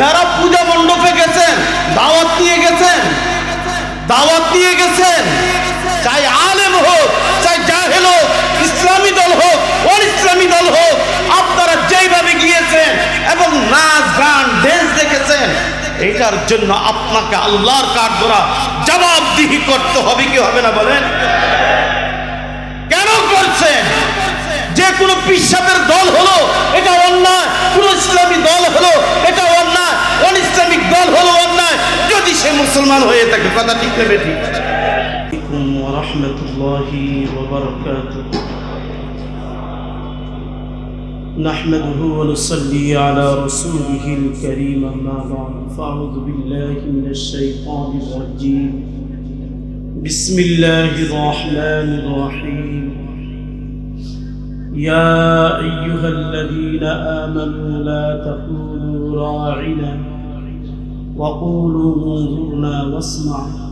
যারা পূজা মণ্ডপে গেছেন, দাওয়াত নিয়ে গেছেন, দাওয়াত নিয়ে গেছেন, চাই আলেম হোক, চাই জাহেল হোক, ইসলামী দল হোক অন ইসলামী দল হোক, আপনারা যেইভাবে গিয়েছেন এবং নাচ, গান ড্যান্স দেখেছেন, এটার জন্য আপনাকে আল্লাহর কাঠ ধরা জবাবদিহি করতে হবে, কি হবে না বলেন? কেন করছেন? যে কোনো পিসাবের দল হলো, এটা অন্যায়, কোন ইসলামী দল হলো, এটা দল হলো অন্যায় যদি সে মুসলমান হয়ে থাকে কথা ঠিক নেবে ঠিক ورحمة الله وبركاته نحمده ونصلي على رسوله الكريم أما بعد فأعوذ بالله من الشيطان الرجيم بسم الله الرحمن الرحيم يا أيها الذين آمنوا لا تقولوا راعنا وقولوا انظرنا واسمعوا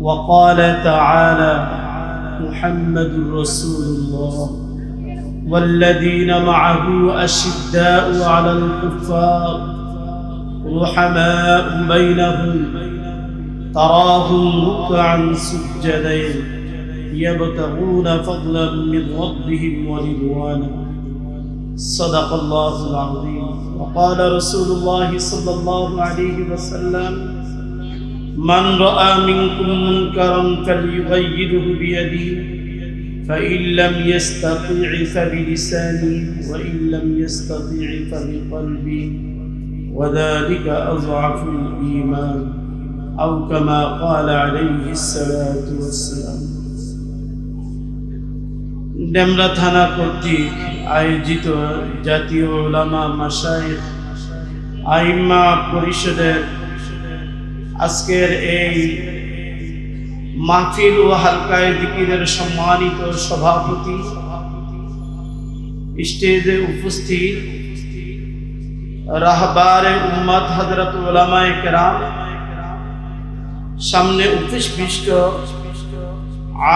وقال تعالى محمد رسول الله والذين معه أشداء على الكفار رحماء بينهم تراهم ركعا سجدا يبتغون فضلا من ربهم ورضوانا صدق الله العظيم. وقال رسول الله صلى الله عليه وسلم من رأى منكم منكرا فليغيره بيده فإن لم يستطيع فبلسانه وإن لم يستطيع فبقلبه وذلك أضعف الإيمان. أو كما قال عليه الصلاة والسلام. ডেমরা থানা কর্তৃক আয়োজিত জাতীয় ওলামা মাসাইখ আইম্মা পরিষদের আজকের এই মাহফিল ও হালকায় দিকিরের সম্মানিত সভাপতি স্টেজে উপস্থিত রাহবার উম্মত হজরত ওলামায় কেরাম, সামনে উপবিষ্ট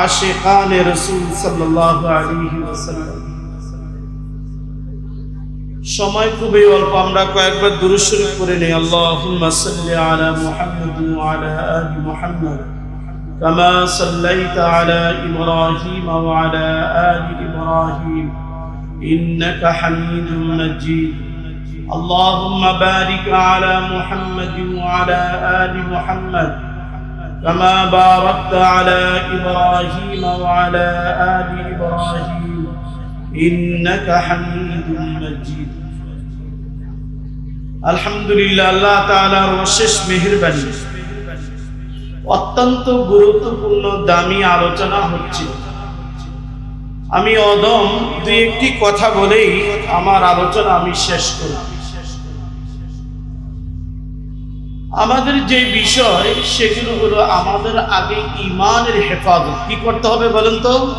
আশেকানে রসুল সাল্লাল্লাহু আলাইহি ওয়াসাল্লাম সময় খুবই অল্প আমরা কয়েকবার দুরূদ শরীফ করে নেই আল্লাহুম্মা সাল্লি আলা মুহাম্মাদ ওয়া আলা আলি মুহাম্মাদ كما صليت على إبراهيم وعلى آل إبراهيم إنك حميد مجيد اللهم بارك على محمد وعلى آل محمد كما باركت على إبراهيم وعلى آل إبراهيم إنك حميد مجيد الحمد لله الله تعالى অশেষ মেহেরবানি অত্যন্ত গুরুত্বপূর্ণ দামি আলোচনা হচ্ছে আমি অদম দুই একটি কথা বলেই আমার আলোচনা আমি শেষ করব আমাদের যে বিষয়, সেগুলো হলো আমাদের আগে ইমানের হেফাজত। কি করতে হবে বলেন তো?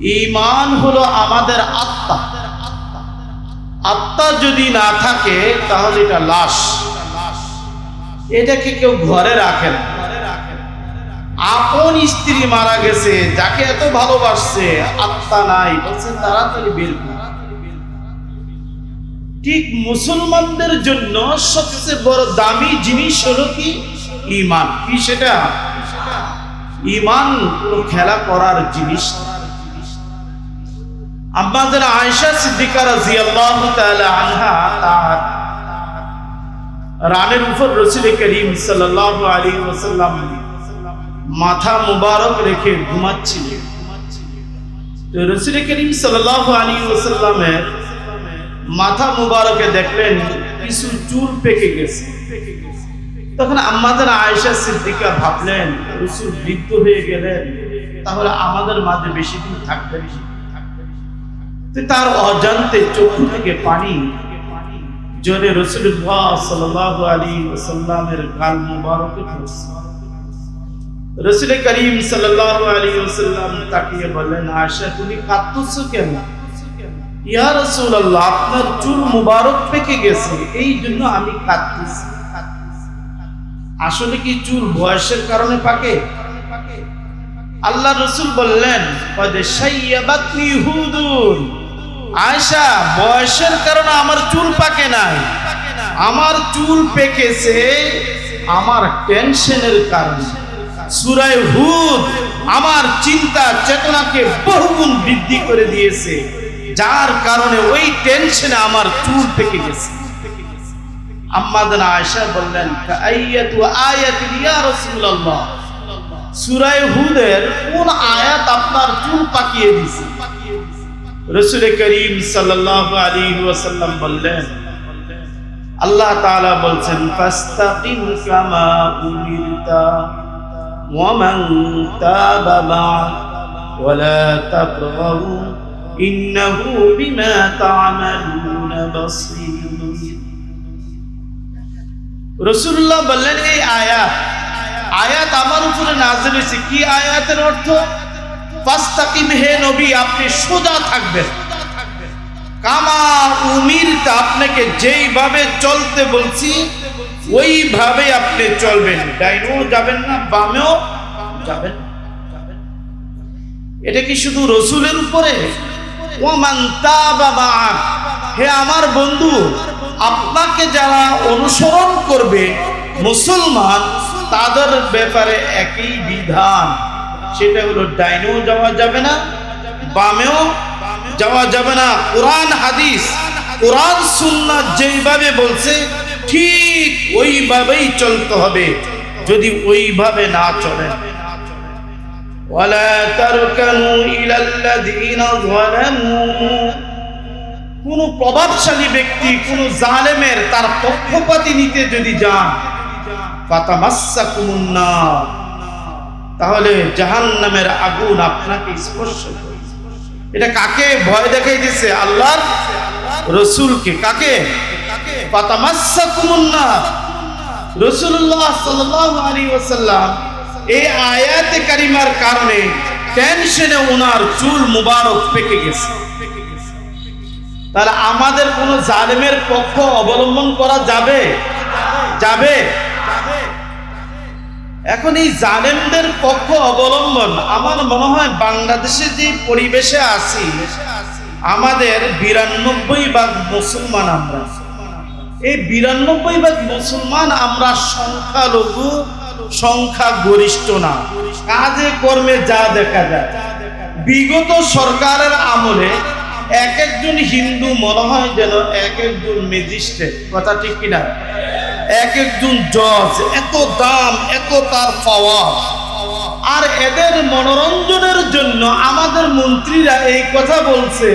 ইমান হলো আমাদের আত্মা। আত্মা যদি না থাকে, তাহলে এটা লাশ। এটাকে কেউ ঘরে রাখে না। আপন স্ত্রী মারা গেছে, যাকে এত ভালোবাসছে, আত্মা নাই, বলছে তাড়াতাড়ি বের করো। ঠিক মুসলমানদের জন্য সবচেয়ে বড় দামি জিনিস হলো কি? ইমান কি সেটা? ইমান খেলা করার জিনিস তাআলা আনহা, তার রানের উপর করিম মাথা মুবারক রেখে ঘুমাচ্ছিলেন। তো রসুল করিম মাথা মুবারকে দেখলেন কিছু চুল পেকে গেছে। তখন আমাদের আয়েশা সিদ্দিকা ভাবলেন, রসুল বৃদ্ধ হয়ে গেলেন, তাহলে আমাদের মাঝে বেশি দিন থাকবেন। তার অজান্তে চক্ষু থেকে পানি জোরে রসুল্লাহ সাল্লাল্লাহু আলাইহি গাল মুবারকে রসুল করিম সাল্লাল্লাহু আলাইহি ওয়াসাল্লাম তাকিয়ে বললেন, আয়েশা, তুমি কাঁদতেছো কেন? ইয়া রাসূলুল্লাহ, আপনার চুল মুবারক পেকে গেছে, এই জন্য আমি কাঁদতেছি। আসলে কি চুল বয়সের কারণে পাকে? আল্লাহ রসুল বললেন আয়সা বয়সের কারণে আমার চুল পাকে নাই। আমার চুল পেকেছে আমার টেনশনের কারণে। সুরায় হুদ আমার চিন্তা, চেতনাকে বহুগুণ বৃদ্ধি করে দিয়েছে। যার কারণে ওই টেনশনে আমার চুল পেকে গেছে। আম্মাদান আয়েশা বললেন আইয়াতু আয়াতিন ইয়া রাসূলুল্লাহ। সূরা হুদের কোন আয়াত আপনার চুল পাকিয়ে দিছে? রাসূল করিম সাল্লাল্লাহু আলাইহি ওয়াসাল্লাম বললেন, আল্লাহ তাআলা বলছেন, ফাস্তাকিম কামা উমিরতা ওয়া মান তাবা মা'ak ওয়া ইন্নাহু বিমা তা'মালুনা বাসীর। রসুল্লাহ বললেন, এই আয়াত আয়াত আমার উপরে নাজিল হয়েছে। কি আয়াতের অর্থ? ফাস্তাকিম হে নবী, আপনি সোজা থাকবেন। কামা উমিরটা আপনাকে যেইভাবে চলতে বলছি, ওইভাবে আপনি চলবেন। ডাইনেও যাবেন না, বামেও যাবেন। এটা কি শুধু রসুলের উপরে? হে আমার বন্ধু, আপনাকে যারা অনুসরণ করবে মুসলমান, তাদের ব্যাপারে একই বিধান। সেটা হলো, ডাইনেও যাওয়া যাবে না, বামেও যাওয়া যাবে না। কোরআন হাদিস, কোরআন সুন্নাহ যেইভাবে বলছে, ঠিক ওইভাবেই চলতে হবে। যদি ওইভাবে না চলেন ولا تركنوا إلى الذين ظلموا কোন প্রভাবশালী ব্যক্তি কোন জালেমের তার পক্ষপাতি নিতে যদি যান ফাতামাসসাকুমুন নার তাহলে জাহান্নামের আগুন আপনাকে স্পর্শ করবে এটা কাকে ভয় দেখাইতেছে আল্লাহর রসুলকে কাকে ফাতামাসসাকুমুন নার রসুল্লাহ সাল্লাল্লাহু আলাইহি ওয়াসাল্লাম এই আয়াতে কারিমার কারণে টেনশনে ওনার চুল মুবারক পেকে গেছে। তাহলে আমাদের কোন জালেমের পক্ষ অবলম্বন করা যাবে? যাবে। এখন এই জালেমদের পক্ষ অবলম্বন, আমার মনে হয় বাংলাদেশে যে পরিবেশে আছি, আমাদের বিরানব্বই ভাগ মুসলমান আমরা। এই বিরানব্বই ভাগ মুসলমান আমরা সংখ্যালঘু সংখ্যা গরিষ্ঠ না। কাজে কর্মে যা দেখা যায়। বিগত সরকারের আমলে এক একজন হিন্দু মনে হয় যেন এক একজন ম্যাজিস্ট্রেট। কথা ঠিক কিনা এক একজন জজ, এত দাম, এত তার পাওয়ার। আর এদের মনোরঞ্জনের জন্য আমাদের মন্ত্রীরা এই কথা বলছে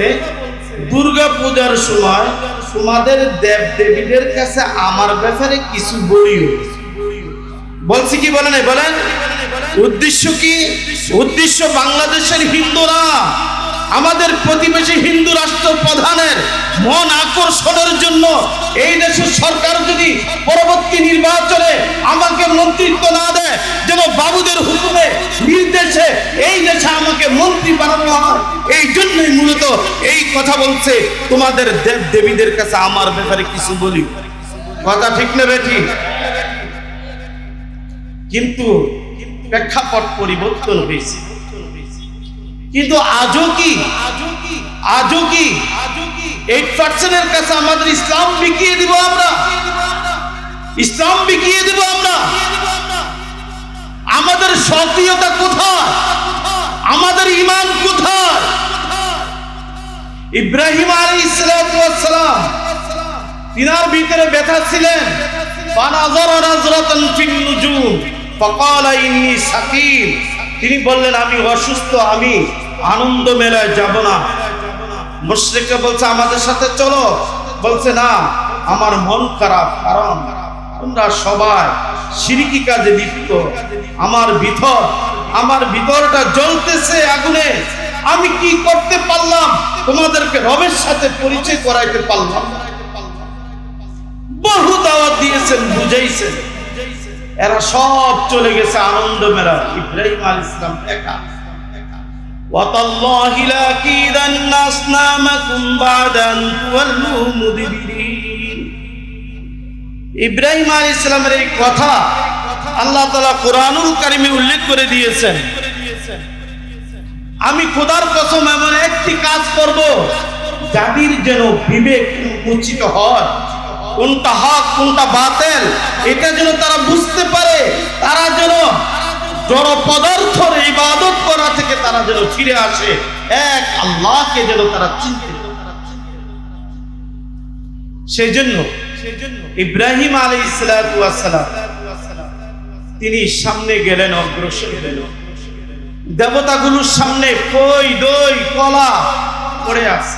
দুর্গা পূজার সময় তোমাদের দেব দেবীদের কাছে আমার ব্যাপারে কিছু বলিও। বলছি কি বলেন বলেন। উদ্দেশ্য কি? উদ্দেশ্য বাংলাদেশের হিন্দুরা, আমাদের প্রতিবেশী হিন্দু রাষ্ট্র প্রধানের মন আকর্ষণের জন্য এই দেশের সরকার যদি পরবর্তী নির্বাচনে আমাকে মন্ত্রিত্ব না দেয়, যেন বাবুদের হুকুমে নির্দেশে এই দেশে আমাকে মন্ত্রী বানানো হয়, এই জন্যই মূলত এই কথা বলছে। তোমাদের দেব দেবীদের কাছে আমার ব্যাপারে কিছু বলি। কথা ঠিক নেবে ঠিক কিন্তু প্রেক্ষাপট পরিবর্তন হয়েছে। কিন্তু আজও কি? আজও কি? এইট পার্সেন্টের কাছে আমাদের ইসলাম বিকিয়ে দিব আমরা? ইসলাম বিকিয়ে দিব আমরা? আমাদের সক্রিয়তা কোথায়? আমাদের ইমান কোথায়? ইব্রাহিম আলী ইসলাম তিনার ভিতরে ব্যথা ছিলেন। ফানাজার নাজরাতান ফিন নুজুম। তিনি বললেন, আমি অসুস্থ, আমি আনন্দ মেলায় যাব না। মুশরিকরা বলছে, আমাদের সাথে চলো। বলছে, না, আমার মন খারাপ, কারণ তোমরা সবাই সিরিকি কাজে লিপ্ত। আমার ভিতর, আমার ভিতরটা জ্বলতেছে আগুনে। আমি কি করতে পারলাম? তোমাদেরকে রবের সাথে পরিচয় করাইতে পারলাম বহু দাওয়াত দিয়েছেন, বুঝাইছেন। এরা সব চলে গেছে আনন্দ মেলা ইব্রাহিম আল ইসলাম একা وتالله لأكيدن أصنامكم بعد أن تولوا مدبرين ইব্রাহিম আলী ইসলামের এই কথা আল্লাহ তালা কোরআনুল কারিমে উল্লেখ করে দিয়েছেন আমি খোদার কসম এমন একটি কাজ করব জাতির যেন বিবেক উন্মোচিত হয় কোনটা হক, কোনটা বাতেল, এটা যেন তারা বুঝতে পারে, তারা যেন জড় পদার্থের ইবাদত করা থেকে তারা যেন ফিরে আসে, এক আল্লাহকে যেন তারা চিনতে সেই জন্য ইব্রাহিম আলী ইসলাতাম তিনি সামনে গেলেন অগ্রসর গেলেন দেবতাগুলোর সামনে কই দই, কলা পড়ে আছে।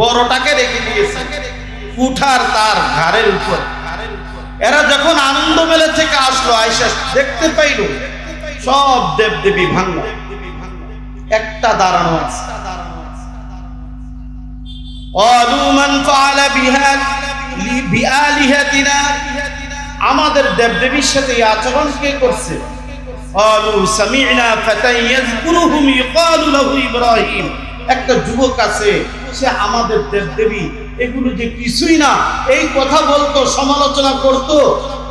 বড়টাকে রেখে দিয়েছে কুঠার তার ঘাড়ের উপর এরা যখন আনন্দ মেলে থেকে আসলো আয়সা দেখতে পাইল সব দেব দেবী ভাঙল একটা দাঁড়ানো আছে قالوا من فعل بها بآلهتنا আমাদের দেবদেবীর সাথে এই আচরণ কে করছে قالوا سمعنا فتى يذكرهم يقال له ابراهيم একটা যুবক আছে, সে আমাদের দেবদেবী। এগুলো যে কিছুই না, এই কথা বলতো, সমালোচনা করত।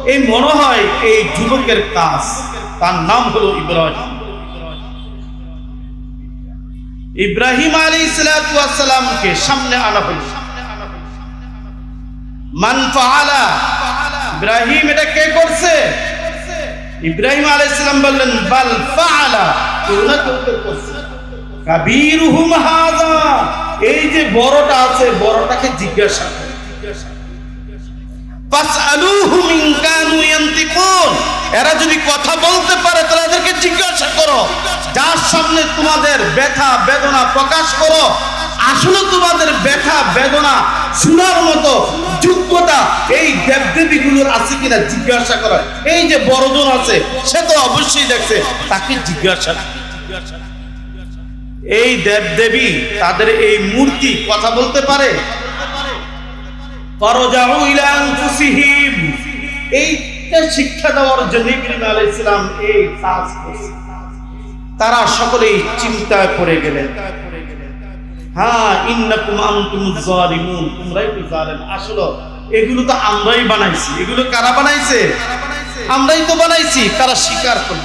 এই মনে হয় এই যুবকের কাজ। তার নাম হলো ইব্রাহিম। ইব্রাহিম আলী সালামকে সামনে আনা হল। মান ইব্রাহিম এটা কে করছে? ইব্রাহিম আলাইহিস সালাম বললেন, বাল না কেউ করছে। কাবীরুহুম হাযা। এই যে বড়টা আছে, বড়টাকে জিজ্ঞাসা এরা যদি কথা বলতে পারে, তাহলে এদেরকে জিজ্ঞাসা করো। যার সামনে তোমাদের ব্যথা, বেদনা প্রকাশ করো, আসলে তোমাদের ব্যথা, বেদনা শোনার মতো যোগ্যতা এই দেবদেবীগুলোর আছে কিনা জিজ্ঞাসা করা এই যে বড়জন আছে, সে তো অবশ্যই দেখছে, তাকে জিজ্ঞাসা এই দেবদেবী তাদের এই মূর্তি কথা বলতে পারে? শিক্ষা দেওয়ার জন্য ইব্রাহিম আলাইহিস সালাম এই কাজ করছে। তারা সকলেই চিন্তায় পড়ে গেলেন। হ্যাঁ ইন্নাকুম আনতুম যালিমুন তোমরাই তো জালেম। আসলে, এগুলো তো আমরাই বানাইছি। এগুলো কারা বানাইছে? আমরাই তো বানাইছি, তারা স্বীকার করল।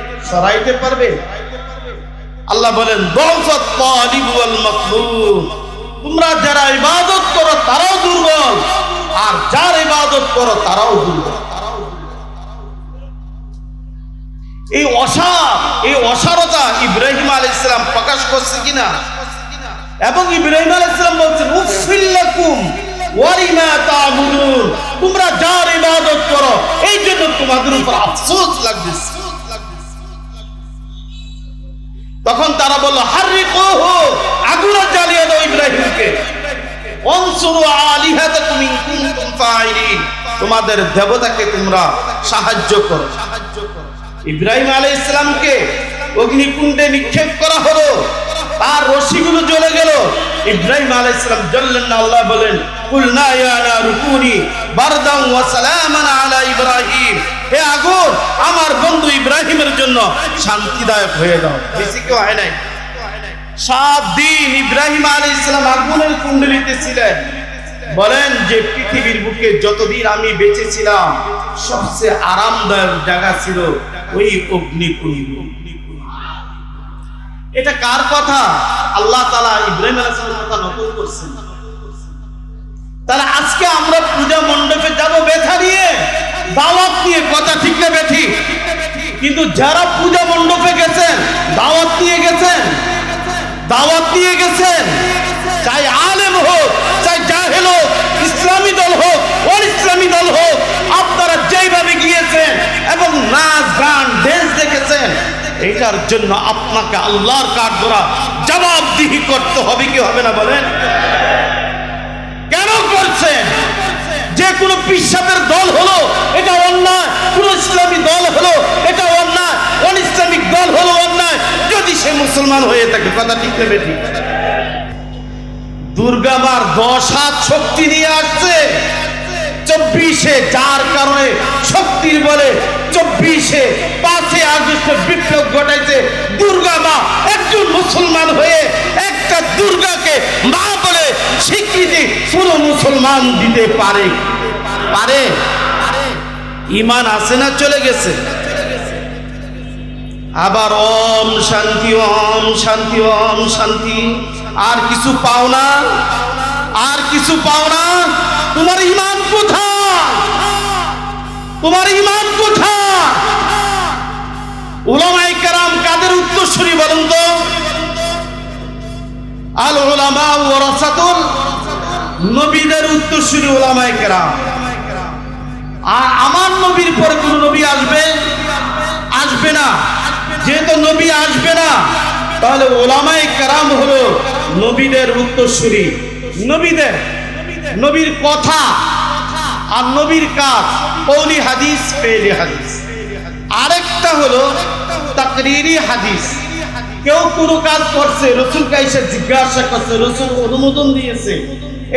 সরাইতে পারবে? আল্লাহ বলেন তোমরা যারা ইবাদত করো, তারাও দুর্বল। আর যার ইবাদত করো, তারাও দুর্বল। এই অসার এই অসারতা ইব্রাহিম আলাইহিস সালাম প্রকাশ করছে কিনা? এবং ইব্রাহিম আলাইহিস সালাম বলছেন তোমরা যার ইবাদত করো, এই জন্য তোমাদের উপর আফসোস লাগতেছে। তখন তারা বলল, হারিকুহু, আগুনে জ্বালিয়ে দাও ইব্রাহিমকে। তোমাদের দেবতাকে তোমরা সাহায্য করো। ইব্রাহিম আলাই ইসলামকে অগ্নিকুণ্ডে নিক্ষেপ করা হলো। তার রশিগুলো জ্বলে গেল। ইব্রাহিম আলাই ইসলাম জ্বললেন না, আল্লাহ বলেন, কুলনা ইয়া নারুকুনি বারদাম ওয়া সালামান আলা ইব্রাহিম। হে আগুন, আমার বন্ধু ইব্রাহিমের জন্য শান্তিদায়ক হয়ে দাও বেশি কেউ হয় নাই। সাত দিন ইব্রাহিম আলী ইসলাম আগুনের কুণ্ডলিতে ছিলেন। বলেন যে পৃথিবীর বুকে যতদিন আমি বেঁচে ছিলাম, সবচেয়ে আরামদায়ক জায়গা ছিল ওই অগ্নিকুণ্ড। এটা কার কথা? আল্লাহ তালা ইব্রাহিম আলাইহিসসালামের কথা নকল করছেন। তাহলে আজকে আমরা পূজা মণ্ডপে যাব, ব্যথা নিয়ে দাওয়াত নিয়ে কথা ঠিক না বেঠি কিন্তু যারা পূজা মণ্ডপে গেছেন, দাওয়াত নিয়ে গেছেন, দাওয়াত নিয়ে গেছেন, চাই আলেম হোক, চাই জাহেল হোক, ইসলামী দল হোক অন ইসলামী দল হোক, আপনারা যেইভাবে গিয়েছেন এবং নাচ, গান ড্যান্স দেখেছেন, এটার জন্য আপনাকে আল্লাহর কাঠ ধরা জবাবদিহি করতে হবে, কি হবে না বলেন? কেন করছেন? যে কোনো পিসাবের দল হলো, এটা অন্যায়, কোন ইসলামী দল হলো, এটা অন ইসলামিক দল হলো অন্যায়। যদি সে মুসলমান হয়ে থাকে, কথা ঠিক নেবে ঠিক দুর্গামার দশ হাত শক্তি নিয়ে আসছে। চব্বিশে যার কারণে শক্তির বলে চব্বিশে পাঁচে আগস্ট বিপ্লব ঘটাইছে। দুর্গা মা একজন মুসলমান হয়ে একটা দুর্গাকে মা বলে স্বীকৃতি পুরো মুসলমান দিতে পারে। পারে। ইমান আছে না চলে গেছে? আবার ওম শান্তি ওম শান্তি ওম শান্তি। আর কিছু পাও না? আর কিছু পাও না? তোমার ইমান কোথায়? তোমার ইমান কোথায়? উলামায়ে কেরাম কাদের উত্তরসূরি বলুন তো? আল উলামা ওয়ারাসাতুল নবীদের উত্তরসূরি উলামায়ে কেরাম। আর আমার নবীর পরে যেহেতু নবী আসবে না, তাহলে ওলামাই কারাম হলো নবীদের উত্তরসূরি। নবীদের, নবীর কথা আর নবীর কাজ কৌলি হাদিস পেলি হাদিস। আরেকটা হলো তাকরিরি হাদিস। কেউ কোনো কাজ করছে রসুল কাইসে জিজ্ঞাসা করছে, রসুল অনুমোদন দিয়েছে।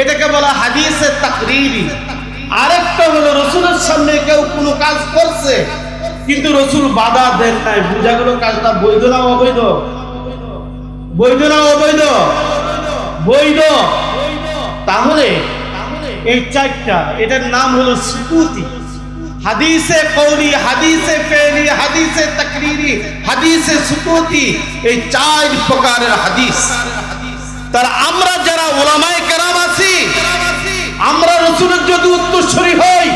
এটাকে বলা হাদিসের তাকরিরি। আরেকটা হলো রসুলের সামনে কেউ কোনো কাজ করছে কিন্তু রসুল বাধা দেন নাই। বোঝা গেল কাজটা বৈধ না অবৈধ? বৈধ না অবৈধ? বৈধ। তাহলে এই চারটা, এটার নাম হলো সুকুতি হাদিসে কৌলি হাদিসে ফেলি, হাদিসে তাকরিরি, হাদিসে সুকুতি এই চার প্রকারের হাদিস। তার আমরা যারা ওলামায়ে কেরাম আছি, আমরা রসুলের যদি উত্তরসূরি হই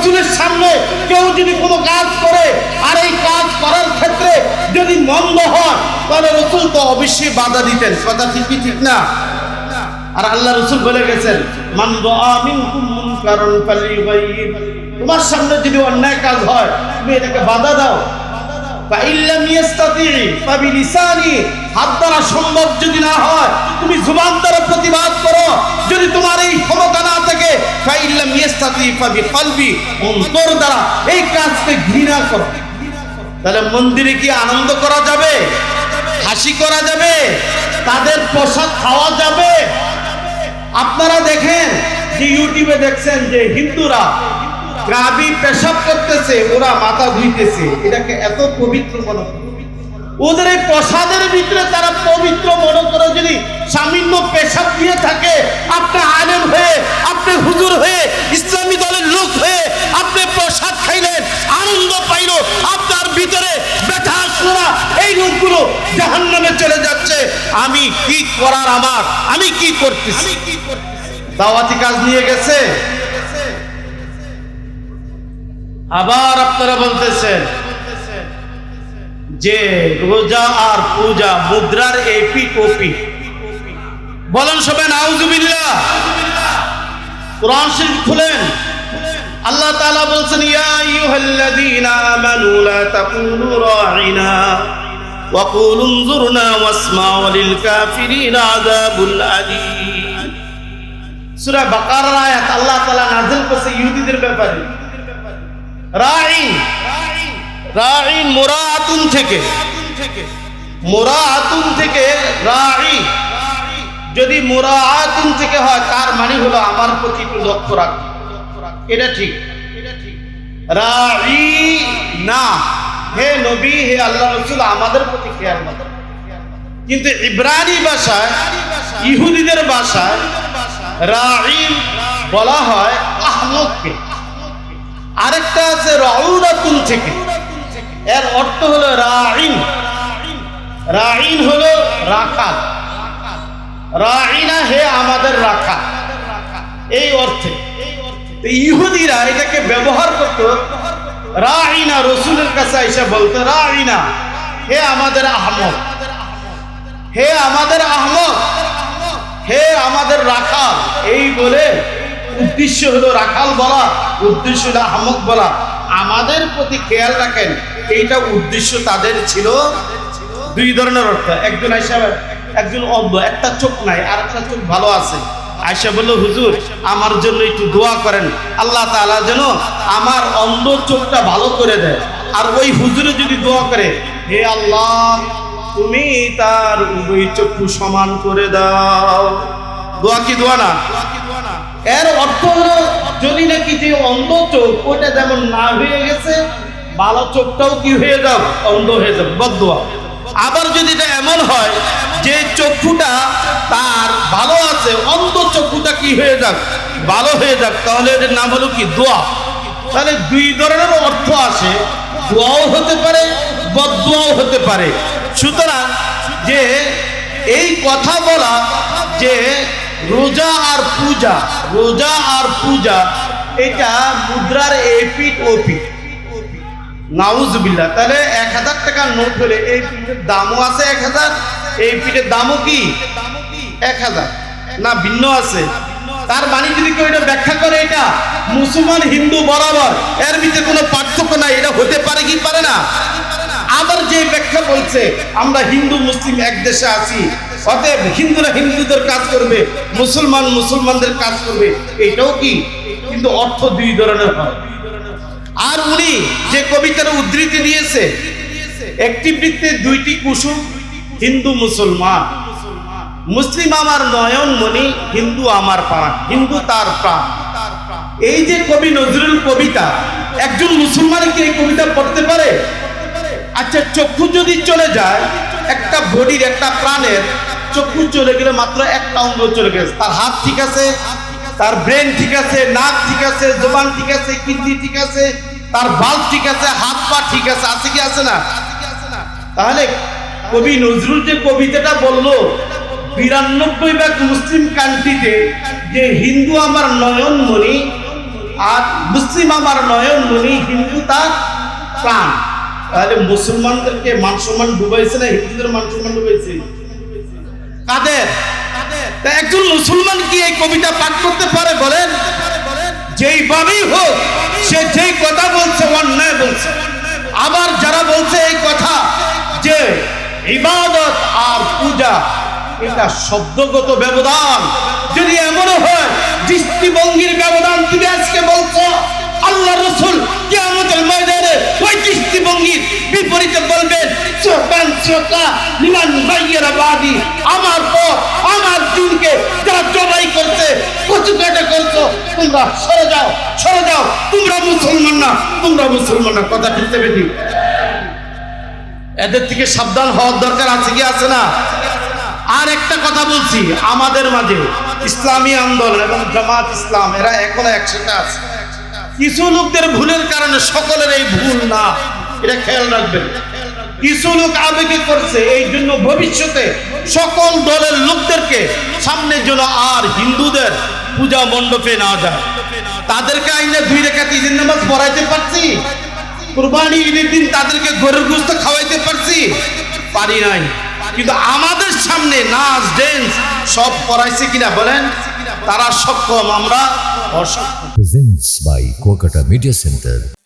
রসুলের সামনে কেউ যদি কোনো কাজ করে, আর এই কাজ করার ক্ষেত্রে যদি মন্দ হয়, তাহলে রসুল তো অবশ্যই বাধা দিতেন। কথা ঠিক কি ঠিক না? আর আল্লাহ রসুল বলে গেছেন, মান মিনকুম মুনকারান ফালিয়ুগাইয়ির তোমার সামনে যদি অন্যায় কাজ হয়, তুমি এটাকে বাধা দাও। হাত সম্ভব যদি না হয়, তুমি জুবান দ্বারা প্রতিবাদ করো। যদি তোমার এই ক্ষমতা না থাকে ইয়াস্তাতি ফাবিকলবি অন্তর দ্বারা এই কাজকে ঘৃণা তাহলে মন্দিরে কি আনন্দ করা যাবে? হাসি করা যাবে? তাদের প্রসাদ খাওয়া যাবে? আপনারা দেখেন যে ইউটিউবে দেখছেন যে হিন্দুরা গাবি পেশাব করতেছে, ওরা মাথা ধুইতেছে। এটাকে এত পবিত্র মনে। ওদের এই প্রসাদের ভিতরে তারা পবিত্র মনে করে যদি সামান্য পেশাব দিয়ে থাকে আপনি আলেম হয়ে আপনি হুজুর হয়ে ইসলামী দলের লোক হয়ে আপনি প্রসাদ খাইলেন আনন্দ পাইল আপনার ভিতরে ব্যথা শোনা এই লোকগুলো জাহান নামে চলে যাচ্ছে। আমি কি করার আমার? আমি কি করতেছি? দাওয়াতি কাজ নিয়ে গেছে? আবার আপনারা বলতেছেন যে রোজা আর পূজা মুদ্রার এই পিক ও পিক বলেন সবাই নাউজুবিল্লা কোরআন শরীফ খুলেন। আল্লাহ তাআলা বলছেন, ইয়া আইয়ুহাল্লাযীনা আমানু লা তাকুলু রাঈনা ওয়া কুলু انظুরনা ওয়াসমাউ লিল কাফিরিনা আযাবুল আলীম। সূরা বাকারার আয়াত আল্লাহ তাআলা নাযিল করেছে ইহুদিদের ব্যাপারে। রাঈন রাঈন মুরাআতুন থেকে। মুরাআতুন থেকে রাঈ। যদি মুরাআতুন থেকে হয়, তার মানে হলো আমার প্রতি একটু লক্ষ্য রাখ। এটা ঠিক। রাঈ না। হে নবী, হে আল্লাহ রসুল, আমাদের প্রতি খেয়াল রাখুন। কিন্তু ইব্রানি ভাষায়, ইহুদিদের ভাষায় রাইন বলা হয় আহমদকে। আরেকটা আছে রাউদাতুন থেকে। এর অর্থ হলো রাইন রাইন হলো রাখা রাইনা হে আমাদের রাখা এই অর্থে। ইহুদিরা এটাকে ব্যবহার করতো রাইনা রসুলের কাছে এসে বলতো রাইনা হে আমাদের আহমদ, হে আমাদের আহমদ, হে আমাদের রাখাল এই বলে উদ্দেশ্য হলো রাখাল বলা, উদ্দেশ্য হলো আহমদ বলা। আমাদের প্রতি খেয়াল রাখেন, এইটা উদ্দেশ্য তাদের ছিল দুই ধরনের অর্থ। একজন আইসা একজন অন্ধ একটা চোখ নাই, আর একটা চোখ ভালো আছে। আয়সা বলল, হুজুর, আমার জন্য একটু দোয়া করেন। আল্লাহ তাআলা যেন আমার অন্ধ চোখটা ভালো করে দেয়। আর ওই হুজুরে যদি দোয়া করে, হে আল্লাহ, তুমি তার উভয় চক্ষু সমান করে দাও। দোয়া কি দোয়া না? এর অর্থ হলো, যদি নাকি যে অন্ধ চোখ ওটা যেমন না হয়ে গেছে ভালো চোখটাও কি হয়ে যাও অন্ধ হয়ে যাবে বদোয়া আবার যদি এটা এমন হয়, যে চক্ষুটা তার ভালো আছে, অন্ধ চক্ষুটা কি হয়ে যাক? ভালো হয়ে যাক, তাহলে এটার নাম হলো কি? দোয়া। তাহলে দুই ধরনের অর্থ আসে দোয়াও হতে পারে বদোয়াও হতে পারে। সুতরাং যে এই কথা বলা, যে রোজা আর পূজা, রোজা আর পূজা, এটা মুদ্রার এপিট ওপিট নাউজবিল্লা তাহলে এক হাজার টাকার নোট হলে এই পিঠের দামও আছে এক হাজার, এই পিঠের দামও কি? এক হাজার। না, ভিন্ন আছে। তার মানে যদি কেউ এটা ব্যাখ্যা করে, এটা মুসলমান, হিন্দু বরাবর, এর ভিতরে কোনো পার্থক্য নাই, এটা হতে পারে কি পারে না? আবার যে ব্যাখ্যা বলছে, আমরা হিন্দু, মুসলিম এক দেশে আছি অতএব হিন্দুরা হিন্দুদের কাজ করবে, মুসলমান মুসলমানদের কাজ করবে, এটাও কি? কিন্তু অর্থ দুই ধরনের হয়। আর উনি যে কবিতার উদ্ধৃতি দিয়েছে, একটি বৃত্তে দুইটি কুসুম, হিন্দু মুসলমান। মুসলিম আমার নয়ন মণি, হিন্দু আমার প্রাণ, হিন্দু তার প্রাণ। এই যে কবি নজরুল কবিতা, একজন মুসলমান কি এই কবিতা পড়তে পারে? আচ্ছা চক্ষু যদি চলে যায়, একটা বডির, একটা প্রাণের চক্ষু চলে গেলে মাত্র একটা অঙ্গ চলে গেছে। তার হাত ঠিক আছে, তার ব্রেন ঠিক আছে, নাক ঠিক আছে, জবান ঠিক আছে, কিডনি ঠিক আছে, তার বাল্ব ঠিক আছে, হাত পা ঠিক আছে আছে কি আছে না? তাহলে কবি নজরুল যে কবিতাটা বলল, বিরানব্বই ভাগ মুসলিম কান্ট্রিতে যে হিন্দু আমার নয়নমণি আর মুসলিম আমার নয়নমণি, হিন্দু তার প্রাণ। তাহলে মুসলমানদেরকে মান সম্মান ডুবাইছে না, হিন্দুদের মান সম্মান ডুবাইছে? কাদের? একজন মুসলমান কি এই কবিতা পাঠ করতে পারে বলেন? যেইভাবেই হোক, সে যেই কথা বলছে, অন্যায় বলছে। আবার যারা বলছে এই কথা যে ইবাদত আর পূজা, এটা শব্দগত ব্যবধান। যদি এমনও হয়, দৃষ্টিভঙ্গির ব্যবধান তুমি আজকে বলছো, আল্লাহ রসুল কেমতের ময়দানে ওই দৃষ্টিভঙ্গির বিপরীতে বলবেন এদের থেকে সাবধান হওয়ার দরকার আছে কি আছে না? আর একটা কথা বলছি, আমাদের মাঝে ইসলামী আন্দোলন এবং জামাত ইসলাম, এরা এখনও একসাথে আছে। কিছু লোকদের ভুলের কারণে সকলের এই ভুল না। এটা খেয়াল রাখবেন। কিছু লোক আবেগে করছে, এই জন্য ভবিষ্যতে সকল দলের লোকদেরকে সামনের জন্য আর হিন্দুদের পূজা মণ্ডপে না যায়। তাদেরকে আইনে দুই রেখা তিন নামাজ পড়াইতে পারছি। কুরবানি ঈদের দিন তাদেরকে গরুর গুস্ত খাওয়াইতে পারছি। পারি নাই। কিন্তু আমাদের সামনে নাচ ড্যান্স সব করাইছে কিনা বলেন? তারা সক্ষম, আমরা অসক্ষম। By Kuakata media centre